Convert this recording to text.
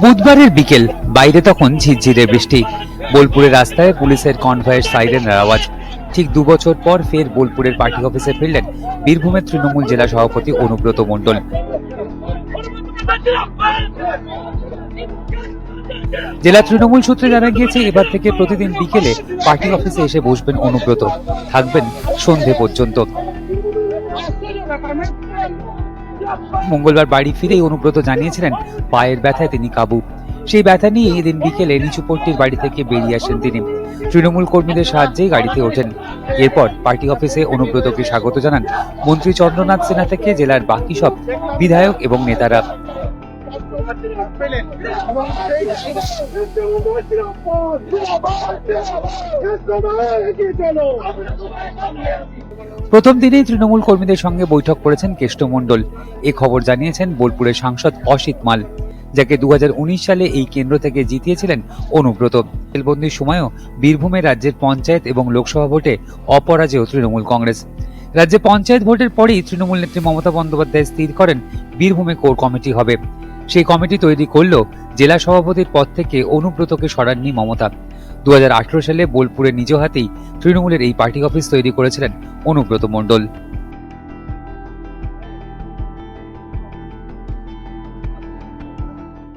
বুধবারের বিকেল, বাইরে তখন ঝিরঝিরে বৃষ্টি। বোলপুরের রাস্তায় পুলিশের কনভয়ের সাইরেনের আওয়াজ। ঠিক দু বছর পর ফের বোলপুরের পার্টি অফিসে ফিরলেন বীরভূমের তৃণমূল জেলা সভাপতি অনুব্রত মণ্ডল। জেলা তৃণমূল সূত্রে জানা গিয়েছে, এবার থেকে প্রতিদিন বিকেলে পার্টি অফিসে এসে বসবেন অনুব্রত। থাকবেন সন্ধে পর্যন্ত। মঙ্গলবার বাড়ি ফিরেই অনুব্রত জানিয়েছিলেন পায়ের ব্যথায় তিনি কাবু। সেই ব্যথা নিয়ে এদিন বিকেলে নিচুপট্টির বাড়ি থেকে বেরিয়ে আসেন তিনি। তৃণমূল কর্মীদের সাহায্যে গাড়িতে ওঠেন। এরপর পার্টি অফিসে অনুব্রতকে স্বাগত জানান মন্ত্রী চন্দ্রনাথ সিনহা থেকে জেলার বাকি সব বিধায়ক এবং নেতারা। প্রথম দিনেই তৃণমূল কর্মীদের সঙ্গে বৈঠক করেছেন কেষ্টমণ্ডল এ খবর জানিয়েছেন বোলপুরের সাংসদ অসিত মাল, যাকে দু হাজার উনিশ সালে এই কেন্দ্র থেকে জিতিয়েছিলেন অনুব্রত। জেলবন্দির সময়ও বীরভূমে রাজ্যের পঞ্চায়েত এবং লোকসভা ভোটে অপরাজেয় তৃণমূল কংগ্রেস। রাজ্যে পঞ্চায়েত ভোটের পরেই তৃণমূল নেত্রী মমতা বন্দ্যোপাধ্যায় স্থির করেন বীরভূমে কোর কমিটি হবে। সেই কমিটি তৈরি করল জেলা সভাপতির পদ থেকে অনুব্রতকে সরাননি মমতা। দু হাজার আঠেরো সালে বোলপুরে নিজ হাতেই তৃণমূলের এই পার্টি অফিস তৈরি করেছিলেন অনুব্রত মণ্ডল।